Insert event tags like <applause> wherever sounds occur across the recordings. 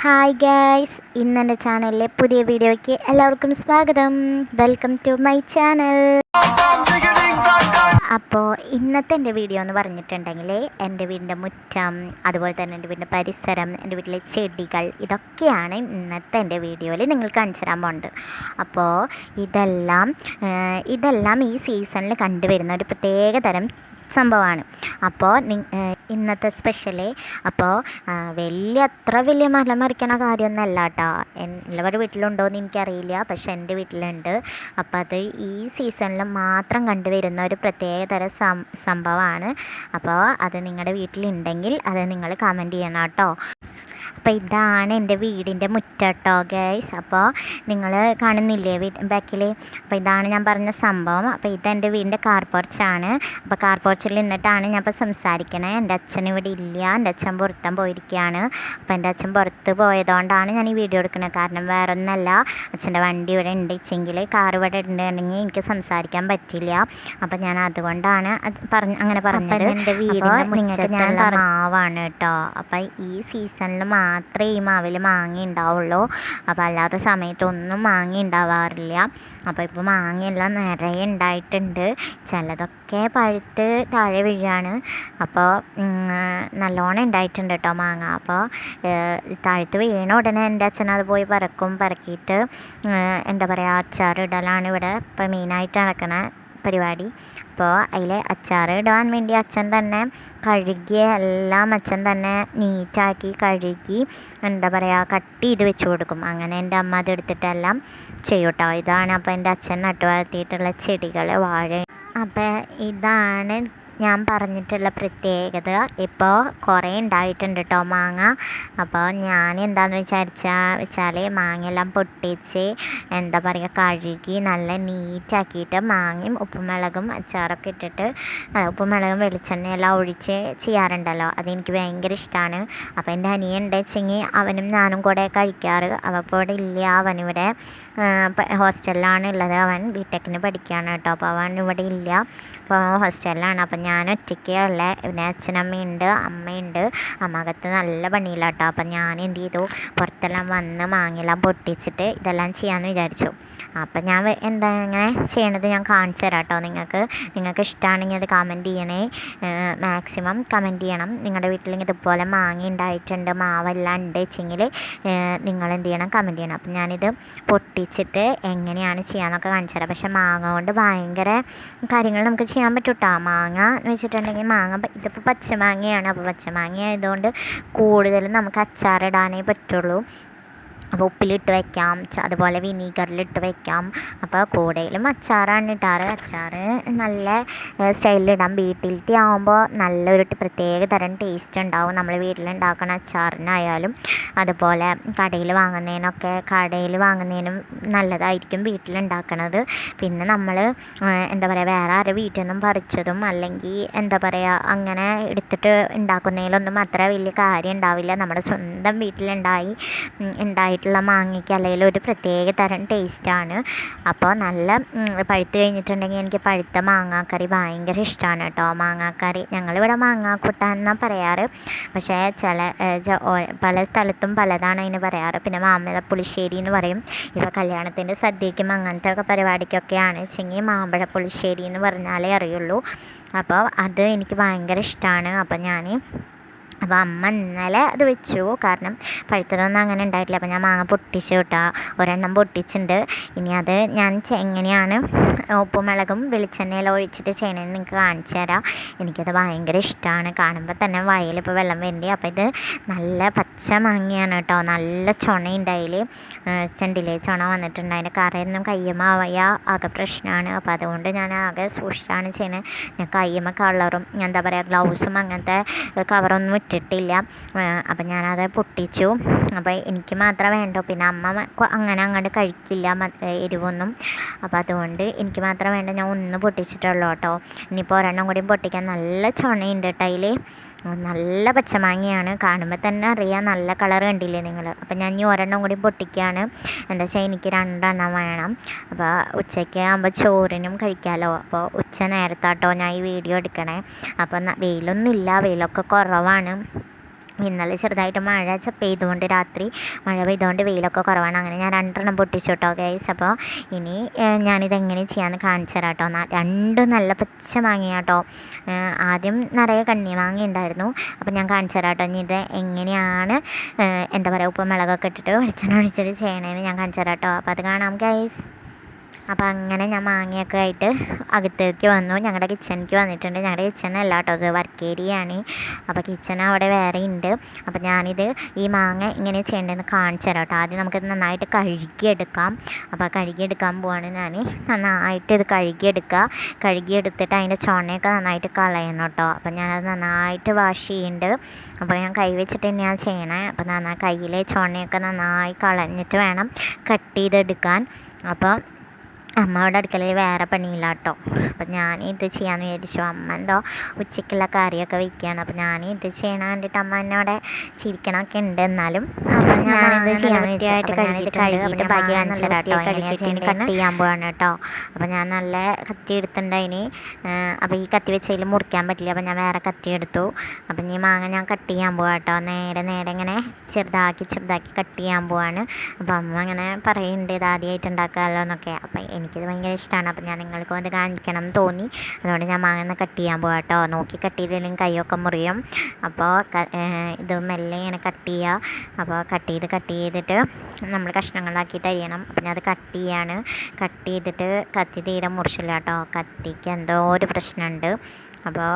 Hi guys ഇന്ന് എന്റെ ചാനലിലെ പുതിയ വീഡിയോയ്ക്ക് എല്ലാവർക്കും സ്വാഗതം. വെൽക്കം ടു മൈ ചാനൽ അപ്പോൾ ഇന്നത്തെ എന്റെ വീഡിയോ എന്ന് പറഞ്ഞിട്ടുണ്ടെങ്കിൽ എന്റെ വീടിന്റെ മുറ്റം അതുപോലെ തന്നെ എന്റെ വീടിന്റെ പരിസരം എന്റെ വീട്ടിലെ ചെടികൾ ഇതൊക്കെയാണ് ഇന്നത്തെ എന്റെ വീഡിയോയിൽ നിങ്ങൾ കാണിച്ചു തരാൻ പോകുന്നത് അപ്പോൾ ഇതെല്ലാം ഇതെല്ലാം ഈ സീസണിൽ കണ്ടുവരുന്ന ഒരു പ്രത്യേക തരം സംഭവമാണ്. അപ്പോൾ ഇന്നത്തെ സ്പെഷ്യൽ അപ്പോൾ വലിയ അത്ര വലിയ മല മറിക്കണ കാര്യമൊന്നും അല്ല കേട്ടോ എല്ലാവരുടെ വീട്ടിലുണ്ടോ എന്ന് എനിക്കറിയില്ല. പക്ഷെ എന്റെ വീട്ടിലുണ്ട്. അപ്പോൾ അത് ഈ സീസണിൽ മാത്രം കണ്ടുവരുന്ന ഒരു പ്രത്യേക തരം സംഭവമാണ്. അപ്പോൾ അത് നിങ്ങളുടെ വീട്ടിലുണ്ടെങ്കിൽ അത് നിങ്ങൾ കമന്റ് ചെയ്യണം കേട്ടോ അപ്പോൾ ഇതാണ് എന്റെ വീടിന്റെ മുറ്റട്ടോ ഗൈസ് അപ്പോൾ നിങ്ങൾ കാണുന്നില്ലേ വീട് ബാക്കിൽ അപ്പോൾ ഇതാണ് ഞാൻ പറഞ്ഞ സംഭവം. അപ്പോൾ എന്റെ വീടിന്റെ കാർ പോർച്ചാണ് അപ്പോൾ കാർ പോർച്ചിൽ നിന്നിട്ടാണ് ഞാൻ ഇപ്പോൾ സംസാരിക്കണേ. എന്റെ അച്ഛൻ ഇവിടെ ഇല്ല. എന്റെ അച്ഛൻ പുറത്താൻ പോയിരിക്കുകയാണ് അപ്പോൾ എന്റെ അച്ഛൻ പുറത്ത് പോയതുകൊണ്ടാണ് ഞാൻ ഈ വീഡിയോ എടുക്കുന്നത്. കാരണം വേറെ ഒന്നല്ല അച്ഛന്റെ വണ്ടി ഇവിടെ ഉണ്ട്. വെച്ചെങ്കിൽ കാർ ഇവിടെ ഉണ്ടെങ്കിൽ എനിക്ക് സംസാരിക്കാൻ പറ്റില്ല. അപ്പോൾ ഞാൻ അതുകൊണ്ടാണ് അത് പറഞ്ഞ് അങ്ങനെ പറഞ്ഞത്. എന്റെ വീടിന്റെ നിങ്ങൾക്ക് ഞാൻ മാവാണ് കേട്ടോ. അപ്പോൾ ഈ സീസണിൽ മാത്രമേ ഈ മാവിൽ മാങ്ങ ഉണ്ടാവുള്ളൂ അപ്പോൾ അല്ലാത്ത സമയത്തൊന്നും മാങ്ങ ഉണ്ടാവാറില്ല അപ്പോൾ ഇപ്പോൾ മാങ്ങയെല്ലാം നിറയെ ഉണ്ടായിട്ടുണ്ട് ചിലതൊക്കെ പഴുത്ത് താഴെ വീഴാണ്. അപ്പോൾ നല്ലോണം ഉണ്ടായിട്ടുണ്ട് കേട്ടോ മാങ്ങ. അപ്പോൾ താഴത്ത് വീണ ഉടനെ എന്റെ അച്ഛൻ അത് പോയി പറക്കും. പറക്കിയിട്ട് എന്താ പറയുക അച്ചാറിടലാണ് ഇവിടെ. ഇപ്പോൾ മെയിനായിട്ട് നടക്കണ പരിപാടി. അപ്പോൾ അതിൽ അച്ചാർ ഇടാൻ വേണ്ടി അച്ഛൻ തന്നെ കഴുകിയ എല്ലാം അച്ഛൻ തന്നെ നീറ്റാക്കി കഴുകി എന്താ പറയുക കട്ട് ചെയ്ത് വെച്ച് കൊടുക്കും. അങ്ങനെ എന്റെ അമ്മ അതെടുത്തിട്ടെല്ലാം എടുത്തിട്ടെല്ലാം ചെയ്യൂട്ടോ ഇതാണ് അപ്പോൾ എന്റെ അച്ഛൻ നട്ടു വളർത്തിയിട്ടുള്ള ചെടികൾ വാഴ. അപ്പോൾ ഇതാണ് ഞാൻ പറഞ്ഞിട്ടുള്ള പ്രത്യേകത ഇപ്പോൾ കുറേ ഉണ്ടായിട്ടുണ്ട് കേട്ടോ മാങ്ങ. അപ്പോൾ ഞാൻ എന്താണെന്ന് വിചാരിച്ചാൽ വെച്ചാൽ മാങ്ങയെല്ലാം പൊട്ടിച്ച് എന്താ പറയുക കഴുകി നല്ല നീറ്റാക്കിയിട്ട് മാങ്ങയും ഉപ്പുമുളകും അച്ചാറൊക്കെ ഇട്ടിട്ട് ഉപ്പുമുളകും വെളിച്ചെണ്ണയെല്ലാം ഒഴിച്ച് ചെയ്യാറുണ്ടല്ലോ. അതെനിക്ക് ഭയങ്കര ഇഷ്ടമാണ് അപ്പോൾ എന്റെ അനിയൻ ഉണ്ടെച്ചെങ്കിൽ അവനും ഞാനും കൂടെ കഴിക്കാറ്. അവ ഇപ്പോൾ ഇവിടെ ഇല്ല. അവനിവിടെ ഹോസ്റ്റലിലാണ് ഉള്ളത്. അവൻ ബിടെക്കിന് പഠിക്കുകയാണ് കേട്ടോ. അപ്പോൾ അവൻ ഇവിടെ ഇല്ല. അപ്പോൾ ഹോസ്റ്റലിലാണ്. അപ്പം ഞാൻ ഒറ്റയ്ക്കേ ഉള്ളത് പിന്നെ അച്ഛനമ്മയുണ്ട് അമ്മയുണ്ട്. അമ്മകത്ത് നല്ല പണിയില്ല കേട്ടോ. അപ്പം ഞാൻ എന്ത് ചെയ്തു? പുറത്തെല്ലാം വന്ന് മാങ്ങയെല്ലാം പൊട്ടിച്ചിട്ട് ഇതെല്ലാം ചെയ്യാമെന്ന് വിചാരിച്ചു. അപ്പം ഞാൻ എന്താ ഇങ്ങനെ ചെയ്യണത് ഞാൻ കാണിച്ചു തരാം കേട്ടോ. നിങ്ങൾക്ക് നിങ്ങൾക്ക് ഇഷ്ടമാണെങ്കിൽ അത് കമന്റ് ചെയ്യണേ. മാക്സിമം കമന്റ് ചെയ്യണം. നിങ്ങളുടെ വീട്ടിൽ ഇതുപോലെ മാങ്ങ ഉണ്ടായിട്ടുണ്ട് മാവെല്ലാം ഉണ്ട് വെച്ചെങ്കിൽ നിങ്ങൾ എന്ത് ചെയ്യണം? കമന്റ് ചെയ്യണം. അപ്പം ഞാനിത് പൊട്ടിച്ചിട്ട് എങ്ങനെയാണ് ചെയ്യാന്നൊക്കെ കാണിച്ചു തരാം പക്ഷെ മാങ്ങ കൊണ്ട് ഭയങ്കര കാര്യങ്ങൾ നമുക്ക് ചെയ്യാൻ പറ്റൂട്ടോ. മാങ്ങ എന്ന് വെച്ചിട്ടുണ്ടെങ്കിൽ മാങ്ങ ഇതിപ്പോൾ പച്ചമാങ്ങയാണ്. അപ്പോൾ പച്ചമാങ്ങ ആയതുകൊണ്ട് കൂടുതലും നമുക്ക് അച്ചാറിടാനേ പറ്റുള്ളൂ. അപ്പോൾ ഉപ്പിലിട്ട് വയ്ക്കാം അതുപോലെ വിനീഗറിലിട്ട് വയ്ക്കാം അപ്പോൾ കൂടുതലും അച്ചാറാണ് ഇട്ടാറ് അച്ചാറ് നല്ല സ്റ്റൈലിലിടാം. വീട്ടിലത്തെ ആകുമ്പോൾ നല്ലൊരു പ്രത്യേക തരം ടേസ്റ്റ് ഉണ്ടാവും. നമ്മൾ വീട്ടിലുണ്ടാക്കുന്ന അച്ചാറിനായാലും. അതുപോലെ കടയിൽ വാങ്ങുന്നതിനൊക്കെ കടയിൽ വാങ്ങുന്നതിനും നല്ലതായിരിക്കും വീട്ടിലുണ്ടാക്കണത്. പിന്നെ നമ്മൾ എന്താ പറയുക വേറെ ആരും വീട്ടിൽ നിന്നും പറിച്ചതും അല്ലെങ്കിൽ എന്താ പറയുക അങ്ങനെ എടുത്തിട്ട് ഉണ്ടാക്കുന്നതിലൊന്നും അത്ര വലിയ കാര്യം ഉണ്ടാവില്ല നമ്മുടെ സ്വന്തം വീട്ടിലുണ്ടായി ഉം, ഉണ്ടായിട്ടുള്ള മാങ്ങയ്ക്ക് അല്ലെങ്കിൽ ഒരു പ്രത്യേക തരം ടേസ്റ്റാണ് അപ്പോൾ നല്ല പഴുത്തു കഴിഞ്ഞിട്ടുണ്ടെങ്കിൽ എനിക്ക് പഴുത്ത മാങ്ങാക്കറി ഭയങ്കര ഇഷ്ടമാണ് കേട്ടോ. മാങ്ങാക്കറി ഞങ്ങളിവിടെ മാങ്ങാക്കൂട്ടാൻ എന്നാണ് പറയാറ്. പക്ഷേ ചില പല സ്ഥലത്തും പലതാണ് അതിന് പറയാറ്. പിന്നെ മാമ്പഴ പുളിശ്ശേരി എന്ന് പറയും. ഇപ്പോൾ കല്യാണത്തിന്റെ സദ്യയ്ക്കും അങ്ങനത്തെ ഒക്കെ പരിപാടിക്കൊക്കെയാണ്. വെച്ചെങ്കിൽ മാമ്പഴ പുളിശ്ശേരി എന്ന് പറഞ്ഞാലേ അറിയുള്ളൂ. അപ്പോൾ അത് എനിക്ക് ഭയങ്കര ഇഷ്ടമാണ് അപ്പോൾ ഞാൻ അപ്പോൾ അമ്മ ഇന്നലെ അത് വെച്ചു. കാരണം പഴുത്തതൊന്നും അങ്ങനെ ഉണ്ടായിട്ടില്ല. അപ്പോൾ ഞാൻ മാങ്ങ പൊട്ടിച്ചു കേട്ടോ. ഒരെണ്ണം പൊട്ടിച്ചിട്ടുണ്ട്. ഇനി അത് ഞാൻ എങ്ങനെയാണ് ഉപ്പുമുളകും വെളിച്ചെണ്ണയെല്ലാം ഒഴിച്ചിട്ട് ചെയ്യണമെന്ന് നിങ്ങൾക്ക് കാണിച്ചു തരാം. എനിക്കത് ഭയങ്കര ഇഷ്ടമാണ് കാണുമ്പോൾ തന്നെ വയലിപ്പോൾ വെള്ളം വരണ്ടേ. അപ്പോൾ ഇത് നല്ല പച്ച മാങ്ങയാണ് കേട്ടോ. നല്ല ചുണയുണ്ട് അതിൽ ചെണ്ടിലെ ചുണ വന്നിട്ടുണ്ട്. അതിന്റെ കറയൊന്നും കയ്യമാവയ ആകെ പ്രശ്നമാണ് അപ്പോൾ അതുകൊണ്ട് ഞാൻ ആകെ സൂക്ഷിച്ചാണ് ചെയ്യുന്നത് ഞാൻ കയ്യമ്മ കളറും എന്താ പറയുക ഗ്ലൗസും അങ്ങനത്തെ കവറൊന്നും ഇട്ടിട്ടില്ല അപ്പം ഞാനത് പൊട്ടിച്ചു. അപ്പം എനിക്ക് മാത്രമേ വേണ്ടോ. പിന്നെ അമ്മ അങ്ങനെ അങ്ങോട്ട് കഴിക്കില്ല. എരിവൊന്നും. അപ്പം അതുകൊണ്ട് എനിക്ക് മാത്രം വേണ്ട. ഞാൻ ഒന്ന് പൊട്ടിച്ചിട്ടുള്ളൂ കേട്ടോ. ഇനിയിപ്പോൾ ഒരെണ്ണം കൂടി പൊട്ടിക്കാൻ നല്ല ചുണയുണ്ട് കേട്ടോ അതിൽ നല്ല പച്ചമാങ്ങയാണ് കാണുമ്പോൾ തന്നെ അറിയാം നല്ല കളർ കണ്ടില്ലേ നിങ്ങൾ അപ്പം ഞാൻ ഇനി ഒരെണ്ണം കൂടി പൊട്ടിക്കുകയാണ് എന്താ വെച്ചാൽ എനിക്ക് രണ്ടെണ്ണം വേണം. അപ്പോൾ ഉച്ചയ്ക്ക് ആകുമ്പോൾ ചോറിനും കഴിക്കാമല്ലോ അപ്പോൾ ഉച്ച നേരത്താട്ടോ ഞാൻ ഈ വീഡിയോ എടുക്കണേ. അപ്പോൾ വെയിലൊന്നും വെയിലൊന്നുമില്ല. വെയിലൊക്കെ കുറവാണ്. ഇന്നലെ ചെറുതായിട്ട് മഴ പെയ്തുകൊണ്ട് രാത്രി മഴ പെയ്തുകൊണ്ട് വെയിലൊക്കെ കുറവാണ്. അങ്ങനെ ഞാൻ രണ്ടെണ്ണം പൊട്ടിച്ചു കേട്ടോ ഗൈസ് അപ്പോൾ ഇനി ഞാനിത് എങ്ങനെ ചെയ്യാമെന്ന് കാണിച്ചു തരാം കേട്ടോ രണ്ടും നല്ല പച്ച മാങ്ങയാട്ടോ. ആദ്യം നിറയെ കണ്ണി മാങ്ങ ഉണ്ടായിരുന്നു. അപ്പോൾ ഞാൻ കാണിച്ചു തരാം കേട്ടോ ഇനി ഇത് എങ്ങനെയാണ് എന്താ പറയുക ഉപ്പ് മുളകൊക്കെ ഇട്ടിട്ട് വെളിച്ചെണ്ണ ഒഴിച്ചിട്ട് ചെയ്യണമെന്ന് ഞാൻ കാണിച്ചു തരാം കേട്ടോ അപ്പോൾ അത് കാണാം ഗൈസ് അപ്പോൾ അങ്ങനെ ഞാൻ മാങ്ങയൊക്കെ ആയിട്ട് അകത്തേക്ക് വന്നു. ഞങ്ങളുടെ കിച്ചണിലേക്ക് വന്നിട്ടുണ്ട്. ഞങ്ങളുടെ കിച്ചണല്ല കേട്ടോ അത് വർക്ക് ഏരിയയാണ് അപ്പോൾ കിച്ചൺ അവിടെ വേറെ ഉണ്ട് അപ്പോൾ ഞാനിത് ഈ മാങ്ങ ഇങ്ങനെ ചെയ്യേണ്ടതെന്ന് കാണിച്ചു തരാം കേട്ടോ ആദ്യം നമുക്കിത് നന്നായിട്ട് കഴുകിയെടുക്കാം. അപ്പോൾ കഴുകിയെടുക്കാൻ പോവാണ് ഞാൻ നന്നായിട്ട് ഇത് കഴുകിയെടുക്കുക. കഴുകിയെടുത്തിട്ട് അതിന്റെ ചുണയൊക്കെ നന്നായിട്ട് കളയണം കേട്ടോ അപ്പോൾ ഞാനത് നന്നായിട്ട് വാഷ് ചെയ്യുന്നുണ്ട് അപ്പോൾ ഞാൻ കൈ വെച്ചിട്ട് തന്നെയാണ് ചെയ്യണേ. അപ്പോൾ നന്നായി കയ്യിലെ ചുണയൊക്കെ നന്നായി കളഞ്ഞിട്ട് വേണം കട്ട് ചെയ്തെടുക്കാൻ. അപ്പോൾ അമ്മ അവിടെ അടുക്കളയിൽ വേറെ പണിയില്ല കേട്ടോ അപ്പം ഞാൻ ഇത് ചെയ്യാമെന്ന് വിചാരിച്ചു. അമ്മ എന്തോ ഉച്ചയ്ക്കുള്ള കറിയൊക്കെ വയ്ക്കുകയാണ് അപ്പം ഞാൻ ഇത് ചെയ്യണ കണ്ടിട്ട് അമ്മ എന്നോടെ ചിരിക്കണമൊക്കെ ഉണ്ട് എന്നാലും അപ്പം ഞാനിത് ചെയ്യാമെന്ന് വിചാരിച്ചു. വേണ്ടിയിട്ട് ഞാനിത് കഴുകിയിട്ട് ബാക്കി കാണിച്ചു കേട്ടോ എങ്ങനെയാണ് കട്ട് ചെയ്യാൻ പോവാണ് കേട്ടോ. അപ്പം ഞാൻ നല്ല കത്തി എടുത്തിട്ടുണ്ടായിന് അപ്പം അപ്പോൾ ഈ കത്തി വെച്ചതിൽ മുറിക്കാൻ പറ്റില്ല. അപ്പം ഞാൻ വേറെ കത്തി എടുത്തു. അപ്പം ഈ മാങ്ങ ഞാൻ കട്ട് ചെയ്യാൻ പോവാം കേട്ടോ. നേരെ നേരെ ഇങ്ങനെ ചെറുതാക്കി ചെറുതാക്കി കട്ട് ചെയ്യാൻ പോവാണ്. അപ്പം അമ്മ അങ്ങനെ പറയുന്നുണ്ട് ഇത് ആദ്യമായിട്ട് ഉണ്ടാക്കാമല്ലോ എന്നൊക്കെ. അപ്പം എനിക്കിത് ഭയങ്കര ഇഷ്ടമാണ് അപ്പം ഞാൻ നിങ്ങൾക്ക് വേണ്ടി കാണിക്കണം എന്ന് തോന്നി. അതുകൊണ്ട് ഞാൻ മാങ്ങ കട്ട് ചെയ്യാൻ പോകാം കേട്ടോ നോക്കി കട്ട് ചെയ്തില്ലെങ്കിൽ കൈയൊക്കെ മുറിയും. അപ്പോൾ ഇത് മെല്ലെ ഇങ്ങനെ കട്ട് ചെയ്യുക അപ്പോൾ കട്ട് ചെയ്ത് കട്ട് ചെയ്തിട്ട് നമ്മൾ കഷ്ണങ്ങളാക്കിയിട്ട് അരിയണം. അപ്പം ഞാൻ അത് കട്ട് ചെയ്യാണ്. കട്ട് ചെയ്തിട്ട് കത്തി തീരെ മുറിച്ചില്ല കേട്ടോ കത്തിക്ക് എന്തോ ഒരു പ്രശ്നമുണ്ട്. അപ്പോൾ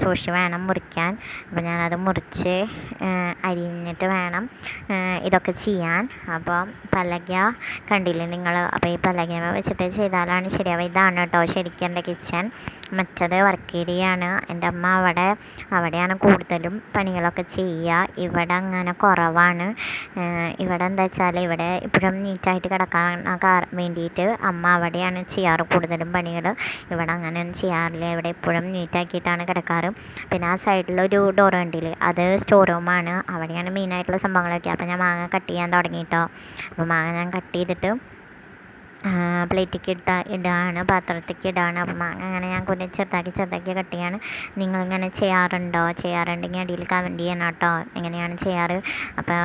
സൂക്ഷി വേണം മുറിക്കാൻ. അപ്പോൾ ഞാനത് മുറിച്ച് അരിഞ്ഞിട്ട് വേണം ഇതൊക്കെ ചെയ്യാൻ. അപ്പോൾ പലക കണ്ടില്ലേ നിങ്ങൾ? അപ്പോൾ ഈ പലകമ വെച്ചിട്ട് ചെയ്താലാണ് ശരിയാവുക ഇതാണ് കേട്ടോ ശരിക്കും എന്റെ കിച്ചൺ. മറ്റത് വർക്ക് ഏരിയയാണ് എന്റെ അമ്മ അവിടെ അവിടെയാണ് കൂടുതലും പണികളൊക്കെ ചെയ്യുക. ഇവിടെ അങ്ങനെ കുറവാണ്. ഇവിടെ എന്താ വെച്ചാൽ ഇവിടെ ഇപ്പോഴും നീറ്റായിട്ട് കിടക്കാൻ വേണ്ടിയിട്ട് അമ്മ അവിടെയാണ് ചെയ്യാറ് കൂടുതലും പണികൾ ഇവിടെ അങ്ങനെയൊന്നും ചെയ്യാറില്ല. ഇവിടെ ഇപ്പോഴും നീറ്റാക്കിയിട്ടാണ് കിടക്കാറ്. പിന്നെ ആ സൈഡിലൊരു ഡോർ കണ്ടില്ലേ? അത് സ്റ്റോർ റൂമാണ് അവിടെയാണ് മെയിനായിട്ടുള്ള സംഭവങ്ങളൊക്കെ. അപ്പോൾ ഞാൻ മാങ്ങ കട്ട് ചെയ്യാൻ തുടങ്ങിയിട്ടോ അപ്പോൾ മാങ്ങ ഞാൻ കട്ട് ചെയ്തിട്ട് പ്ലേറ്റിക്ക് ഇട്ട ഇടുകയാണ് പാത്രത്തേക്ക് ഇടുകയാണ് അപ്പം അങ്ങനെ ഞാൻ കുഞ്ഞ് ചെറുതാക്കി ചെറുതാക്കി കട്ട് ചെയ്യാണ്. നിങ്ങളിങ്ങനെ ചെയ്യാറുണ്ടോ? ചെയ്യാറുണ്ടെങ്കിൽ അടിയിൽ കമന്റ് ചെയ്യണം കേട്ടോ. എങ്ങനെയാണ് ചെയ്യാറ്? അപ്പോൾ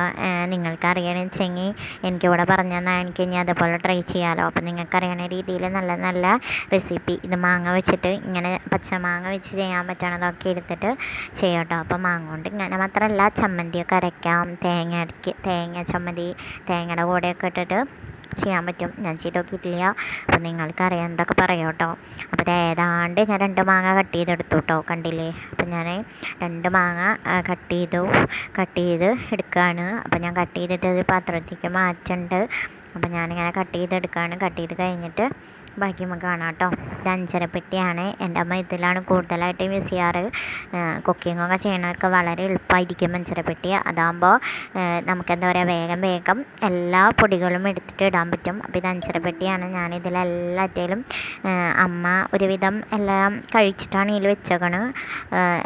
നിങ്ങൾക്ക് അറിയണമെന്ന് വെച്ചെങ്കിൽ എനിക്കിവിടെ പറഞ്ഞു തന്നാൽ എനിക്ക് ഇനി അതുപോലെ ട്രൈ ചെയ്യാമല്ലോ അപ്പോൾ നിങ്ങൾക്ക് അറിയണ രീതിയിൽ നല്ല നല്ല റെസിപ്പി ഇത് മാങ്ങ വെച്ചിട്ട് ഇങ്ങനെ പച്ചമാങ്ങ വെച്ച് ചെയ്യാൻ പറ്റണതൊക്കെ എടുത്തിട്ട് ചെയ്യാം കേട്ടോ. അപ്പോൾ മാങ്ങ കൊണ്ട് ഇങ്ങനെ മാത്രമല്ല ചമ്മന്തിയൊക്കെ അരയ്ക്കാം. തേങ്ങ അരയ്ക്ക് തേങ്ങ ചമ്മന്തി തേങ്ങയുടെ കൂടെയൊക്കെ ഇട്ടിട്ട് ചെയ്യാൻ പറ്റും. ഞാൻ ചെയ്ത് നോക്കിയിട്ടില്ല അപ്പോൾ നിങ്ങൾക്കറിയാം. എന്തൊക്കെ പറയാം കേട്ടോ അപ്പോൾ ഇത് ഏതാണ്ട് ഞാൻ രണ്ട് മാങ്ങ കട്ട് ചെയ്തെടുത്തു കേട്ടോ കണ്ടില്ലേ? അപ്പോൾ ഞാൻ രണ്ട് മാങ്ങ കട്ട് ചെയ്തു കട്ട് ചെയ്ത് എടുക്കുകയാണ് അപ്പോൾ ഞാൻ കട്ട് ചെയ്തിട്ട് ഒരു പാത്രത്തേക്ക് മാറ്റുന്നുണ്ട് അപ്പോൾ ഞാനിങ്ങനെ കട്ട് ചെയ്തെടുക്കുകയാണ് കട്ട് ചെയ്ത് കഴിഞ്ഞിട്ട് ബാക്കി കാണാം കേട്ടോ ഇത് അഞ്ചരപ്പെട്ടിയാണ് എന്റെ അമ്മ ഇതിലാണ് കൂടുതലായിട്ട് യൂസ് ചെയ്യാറ്. കുക്കിംഗ് ഒക്കെ ചെയ്യണവർക്ക് വളരെ എളുപ്പമായിരിക്കും അഞ്ചരപ്പെട്ടി അതാകുമ്പോൾ നമുക്കെന്താ പറയുക വേഗം വേഗം എല്ലാ പൊടികളും എടുത്തിട്ട് ഇടാൻ പറ്റും. അപ്പോൾ ഇത് അഞ്ചരപ്പെട്ടിയാണ് ഞാനിതിലെല്ലാറ്റേലും അമ്മ ഒരുവിധം എല്ലാം കഴിച്ചിട്ടാണ് ഇതിൽ വെച്ചേക്കണ്.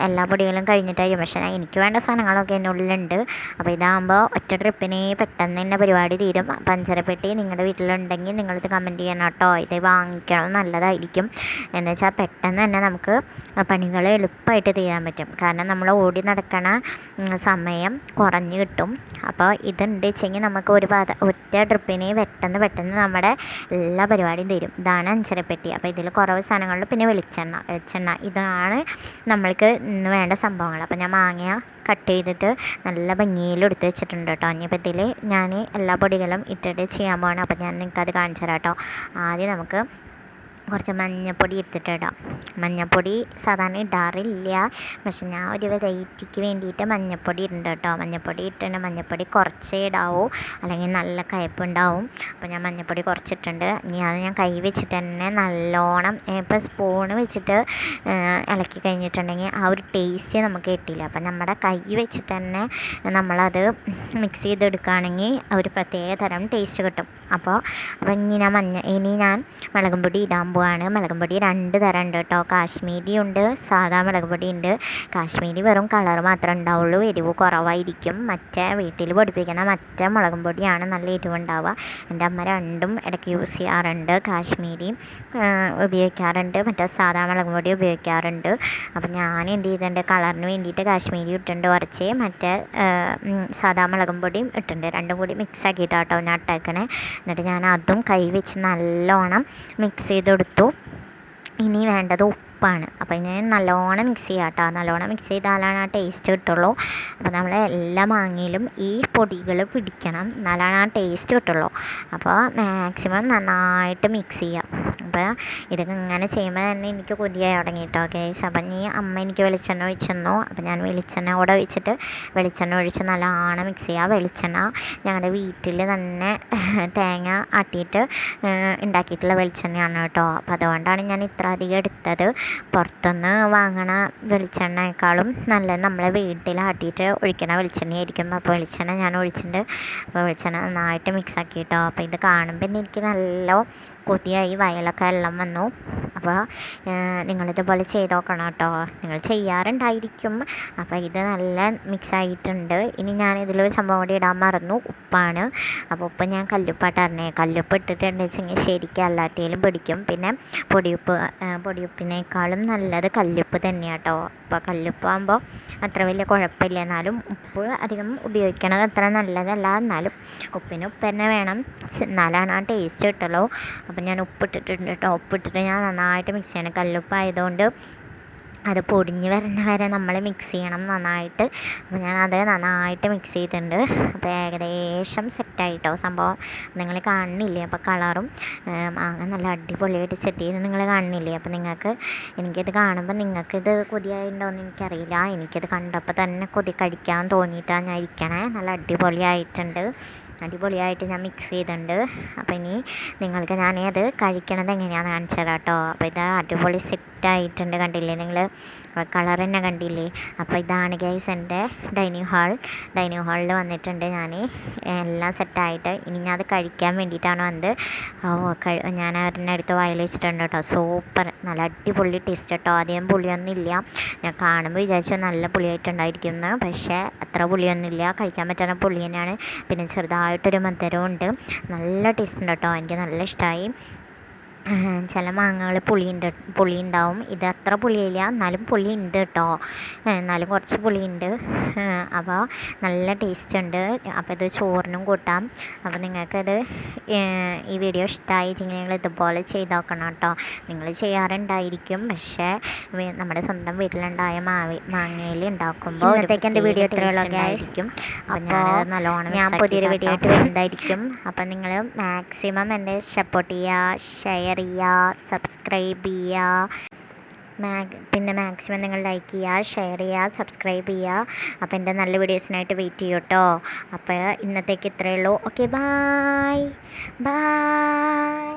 എല്ലാ പൊടികളും കഴിഞ്ഞിട്ടായിരിക്കും. പക്ഷേ എനിക്ക് വേണ്ട സാധനങ്ങളൊക്കെ എന്റെ ഉള്ളിലുണ്ട്. അപ്പോൾ ഇതാകുമ്പോൾ ഒറ്റ ട്രിപ്പിന് പെട്ടെന്ന് തന്നെ പരിപാടി തീരും. അപ്പോൾ അഞ്ചരപ്പെട്ടി നിങ്ങളുടെ വീട്ടിലുണ്ടെങ്കിൽ നിങ്ങളിത് കമന്റ് ചെയ്യണം കേട്ടോ. ഇത് വാങ്ങിക്കണം നല്ലതായിരിക്കും. എന്ന് വെച്ചാൽ പെട്ടെന്ന് തന്നെ നമുക്ക് പണികൾ എളുപ്പമായിട്ട് ചെയ്യാൻ പറ്റും. കാരണം നമ്മൾ ഓടി നടക്കണ സമയം കുറഞ്ഞു കിട്ടും. അപ്പോൾ ഇതുണ്ട് വെച്ചെങ്കിൽ നമുക്ക് ഒരു പാത ഒറ്റ ട്രിപ്പിന് പെട്ടെന്ന് പെട്ടെന്ന് നമ്മുടെ എല്ലാ പരിപാടിയും തരും. ഇതാണ് അഞ്ചരപ്പെട്ടി. അപ്പോൾ ഇതിൽ കുറവ് സാധനങ്ങളിൽ പിന്നെ വെളിച്ചെണ്ണ വെളിച്ചെണ്ണ. ഇതാണ് നമ്മൾക്ക് വേണ്ട സംഭവങ്ങൾ അപ്പോൾ ഞാൻ മാങ്ങ കട്ട് ചെയ്തിട്ട് നല്ല ഭംഗിയിൽ എടുത്ത് വെച്ചിട്ടുണ്ട് കേട്ടോ. ഇനിയിപ്പോൾ ഇതിൽ ഞാൻ എല്ലാ പൊടികളും ഇട്ടിട്ട് ചെയ്യാൻ പോകണം അപ്പോൾ ഞാൻ നിങ്ങൾക്ക് അത് കാണിച്ചു തരാം കേട്ടോ. ആദ്യം നമുക്ക് കുറച്ച് മഞ്ഞൾപ്പൊടി എടുത്തിട്ട് ഇടാം മഞ്ഞൾപ്പൊടി സാധാരണ ഇടാറില്ല. പക്ഷെ ഞാൻ ഒരു വെറൈറ്റിക്ക് വേണ്ടിയിട്ട് മഞ്ഞൾപ്പൊടി ഇടുന്നുണ്ട് കേട്ടോ. മഞ്ഞൾപ്പൊടി ഇട്ടിട്ടുണ്ട്. മഞ്ഞൾപ്പൊടി കുറച്ചേ ഇടാവൂ. അല്ലെങ്കിൽ നല്ല കയ്പ്പുണ്ടാവും. അപ്പോൾ ഞാൻ മഞ്ഞൾപ്പൊടി കുറച്ചിട്ടുണ്ട്. ഇനി അത് ഞാൻ കൈ വെച്ചിട്ട് തന്നെ നല്ലോണം ഇപ്പോൾ സ്പൂണ് വെച്ചിട്ട് ഇളക്കി കഴിഞ്ഞിട്ടുണ്ടെങ്കിൽ ആ ഒരു ടേസ്റ്റ് നമുക്ക് കിട്ടില്ല. അപ്പം നമ്മുടെ കൈ വെച്ചിട്ട് തന്നെ നമ്മളത് മിക്സ് ചെയ്തെടുക്കുകയാണെങ്കിൽ ഒരു പ്രത്യേക തരം ടേസ്റ്റ് കിട്ടും. അപ്പോൾ അപ്പം ഇനി ഞാൻ മഞ്ഞ ഇനി ഞാൻ മുളകും പൊടി ഇടാൻ പോവാണ് മുളക് പൊടി രണ്ട് തരം ഉണ്ട് കേട്ടോ. കാശ്മീരി ഉണ്ട് സാധാ മുളക് പൊടി ഉണ്ട് കാശ്മീരി വെറും കളർ മാത്രമേ ഉണ്ടാവുള്ളൂ എരിവ് കുറവായിരിക്കും. മറ്റേ വീട്ടിൽ പൊടിപ്പിക്കുന്ന മറ്റേ മുളകും പൊടിയാണ് നല്ല എരിവ് ഉണ്ടാവുക. എന്റെ അമ്മ രണ്ടും ഇടയ്ക്ക് യൂസ് ചെയ്യാറുണ്ട്. കാശ്മീരി ഉപയോഗിക്കാറുണ്ട്. മറ്റേ സാധാ മുളക് പൊടി ഉപയോഗിക്കാറുണ്ട്. അപ്പം ഞാൻ എന്ത് ചെയ്തിട്ടുണ്ട് കളറിന് വേണ്ടിയിട്ട് കാശ്മീരി ഇട്ടിട്ടുണ്ട് കുറച്ച്. മറ്റേ സാധാ മുളകും പൊടിയും ഇട്ടിട്ടുണ്ട്. രണ്ടും കൂടി മിക്സ് ആക്കിയിട്ടാട്ടോ ഞാൻ ഇട്ടേക്കണേ. എന്നിട്ട് ഞാൻ അതും കൈ വെച്ച് നല്ലോണം മിക്സ് ചെയ്തെടുത്തു ഇനി വേണ്ടത് ഉപ്പാണ്. അപ്പോൾ ഞാൻ നല്ലോണം മിക്സ് ചെയ്യാം കേട്ടോ. നല്ലോണം മിക്സ് ചെയ്താലാണ് ആ ടേസ്റ്റ് കിട്ടുള്ളൂ. അപ്പോൾ നമ്മൾ എല്ലാ മാങ്ങയിലും ഈ പൊടികൾ പിടിക്കണം. എന്നാലാണ് ആ ടേസ്റ്റ് കിട്ടുള്ളൂ. അപ്പോൾ മാക്സിമം നന്നായിട്ട് മിക്സ് ചെയ്യാം. അപ്പോൾ ഇതൊക്കെ ഇങ്ങനെ ചെയ്യുമ്പോൾ തന്നെ എനിക്ക് കൊതിയായി തുടങ്ങി കേട്ടോ കേസ് അപ്പം നീ അമ്മ എനിക്ക് വെളിച്ചെണ്ണ ഒഴിച്ചെന്നു. അപ്പോൾ ഞാൻ വെളിച്ചെണ്ണ കൂടെ ഒഴിച്ചിട്ട് വെളിച്ചെണ്ണ ഒഴിച്ച് നല്ലോണം മിക്സ് ചെയ്യുക വെളിച്ചെണ്ണ ഞങ്ങളുടെ വീട്ടിൽ തന്നെ <laughs> തേങ്ങ ആട്ടിയിട്ട് ഉണ്ടാക്കിയിട്ടുള്ള വെളിച്ചെണ്ണയാണ് കേട്ടോ. അപ്പോൾ അതുകൊണ്ടാണ് ഞാൻ ഇത്ര അധികം എടുത്തത്. പുറത്തുനിന്ന് വാങ്ങണ വെളിച്ചെണ്ണയേക്കാളും നല്ലത് നമ്മളെ വീട്ടിൽ ആട്ടിയിട്ട് ഒഴിക്കണ വെളിച്ചെണ്ണയായിരിക്കും. അപ്പോൾ വെളിച്ചെണ്ണ ഞാൻ ഒഴിച്ചിട്ടുണ്ട്. അപ്പോൾ വെളിച്ചെണ്ണ നന്നായിട്ട് മിക്സ് ആക്കിയിട്ടോ. അപ്പോൾ ഇത് കാണുമ്പോൾ തന്നെ എനിക്ക് നല്ല കൊതിയായി വയലൊക്കെ എല്ലാം വന്നു. അപ്പോൾ നിങ്ങളിതുപോലെ ചെയ്ത് നോക്കണം കേട്ടോ. നിങ്ങൾ ചെയ്യാറുണ്ടായിരിക്കും. അപ്പോൾ ഇത് നല്ല മിക്സ് ആയിട്ടുണ്ട്. ഇനി ഞാൻ ഇതിലൊരു സംഭവം കൂടി ഇടാൻ മറന്നു. ഉപ്പാണ്. അപ്പോൾ ഉപ്പ് ഞാൻ കല്ലുപ്പാട്ടായിരുന്നേ കല്ലുപ്പ് ഇട്ടിട്ടുണ്ട് വെച്ചെങ്കിൽ ശരിക്കും അല്ലാത്തേലും പിടിക്കും. പിന്നെ പൊടിയുപ്പ് പൊടിയുപ്പിനേക്കാളും നല്ലത് കല്ലുപ്പ് തന്നെയാണ് കേട്ടോ. അപ്പോൾ കല്ലുപ്പാകുമ്പോൾ അത്ര വലിയ കുഴപ്പമില്ല. എന്നാലും ഉപ്പ് അധികം ഉപയോഗിക്കണത് അത്ര നല്ലതല്ല. എന്നാലും ഉപ്പിന് ഉപ്പ് തന്നെ വേണം എന്നാലാണ് ആ ടേസ്റ്റ് കിട്ടുള്ളൂ. അപ്പം ഞാൻ ഉപ്പിട്ടിട്ടുണ്ട് കേട്ടോ. ഉപ്പിട്ടിട്ട് ഞാൻ നന്നായിട്ട് മിക്സ് ചെയ്യണം. കല്ലുപ്പായതുകൊണ്ട് അത് പൊടിഞ്ഞ് വരുന്ന വരെ നമ്മൾ മിക്സ് ചെയ്യണം നന്നായിട്ട്. അപ്പോൾ ഞാൻ അത് നന്നായിട്ട് മിക്സ് ചെയ്തിട്ടുണ്ട്. അപ്പോൾ ഏകദേശം സെറ്റായിട്ടോ സംഭവം. നിങ്ങൾ കാണുന്നില്ലേ? അപ്പോൾ കളറും അങ്ങനെ നല്ല അടിപൊളിയായിട്ട് ചെയ്ത് നിങ്ങൾ കാണുന്നില്ലേ? അപ്പോൾ നിങ്ങൾക്ക് എനിക്കിത് കാണുമ്പോൾ നിങ്ങൾക്കിത് കൊതിയായിട്ടുണ്ടോയെന്ന് എനിക്കറിയില്ല. എനിക്കിത് കണ്ടപ്പോൾ തന്നെ കൊതി കഴിക്കാൻ തോന്നിയിട്ടാണ് ഞാൻ ഇരിക്കണേ. നല്ല അടിപൊളിയായിട്ടുണ്ട്. അടിപൊളിയായിട്ട് ഞാൻ മിക്സ് ചെയ്തിട്ടുണ്ട്. അപ്പോൾ ഇനി നിങ്ങൾക്ക് ഞാൻ അത് കഴിക്കണത് എങ്ങനെയാണെന്ന് കാണിച്ചു തരാം കേട്ടോ അപ്പോൾ ഇത് അടിപൊളി സെറ്റായിട്ടുണ്ട് കണ്ടില്ലേ നിങ്ങൾ കളർ തന്നെ കണ്ടില്ലേ? അപ്പോൾ ഇതാണ് ഗൈസ് എന്റെ ഡൈനിങ് ഹാൾ ഡൈനിങ് ഹാളിൽ വന്നിട്ടുണ്ട് ഞാൻ എല്ലാം സെറ്റായിട്ട് ഇനി ഞാൻ അത് കഴിക്കാൻ വേണ്ടിയിട്ടാണ് വന്നത്. ഞാൻ അവരുടെ അടുത്ത് വായിൽ വെച്ചിട്ടുണ്ട് കേട്ടോ സൂപ്പർ. നല്ല അടിപൊളി ടേസ്റ്റ് കേട്ടോ അധികം പുളിയൊന്നും ഇല്ല. ഞാൻ കാണുമ്പോൾ വിചാരിച്ചു നല്ല പുളിയായിട്ടുണ്ടായിരിക്കും എന്ന്. പക്ഷേ അത്ര പുളിയൊന്നുമില്ല കഴിക്കാൻ പറ്റുന്ന പുളി തന്നെയാണ്. പിന്നെ ചെറുതായിട്ടൊരു മധുരമുണ്ട് നല്ല ടേസ്റ്റ് ഉണ്ട് കേട്ടോ എനിക്ക് നല്ല ഇഷ്ടമായി ചില മാങ്ങകൾ പുളിയുണ്ട് പുളി ഉണ്ടാവും ഇത് അത്ര പുളിയില്ല. എന്നാലും പുളി ഉണ്ട് കേട്ടോ എന്നാലും കുറച്ച് പുളിയുണ്ട്. അപ്പോൾ നല്ല ടേസ്റ്റ് ഉണ്ട്. അപ്പോൾ ഇത് ചോറിനും കൂട്ടാം. അപ്പോൾ നിങ്ങൾക്കത് ഈ വീഡിയോ ഇഷ്ടമായിട്ടെങ്കിൽ നിങ്ങൾ ഇതുപോലെ ചെയ്ത് നോക്കണം കേട്ടോ നിങ്ങൾ ചെയ്യാറുണ്ടായിരിക്കും. പക്ഷേ നമ്മുടെ സ്വന്തം വീട്ടിലുണ്ടായ മാവി മാങ്ങയിൽ ഉണ്ടാക്കുമ്പോൾ എന്റെ വീഡിയോ ഇത്രയുള്ളതായിരിക്കും അപ്പോൾ ഞാൻ ഞാനത് നല്ലോണം ഞാൻ പുതിയൊരു വീഡിയോ. ആയിട്ട് വരുന്നതായിരിക്കും. അപ്പം നിങ്ങൾ മാക്സിമം എന്നെ സപ്പോർട്ട് ചെയ്യുക ചെയ്യുക സബ്സ്ക്രൈബ് ചെയ്യുക മാക് പിന്നെ മാക്സിമം നിങ്ങൾ ലൈക്ക് ചെയ്യുക ഷെയർ ചെയ്യുക സബ്സ്ക്രൈബ് ചെയ്യുക അപ്പോൾ എന്റെ നല്ല വീഡിയോസിനായിട്ട് വെയിറ്റ് ചെയ്യൂ കേട്ടോ. അപ്പോൾ ഇന്നത്തേക്ക് ഇത്രയേ ഉള്ളൂ. Okay bye. ബായ്.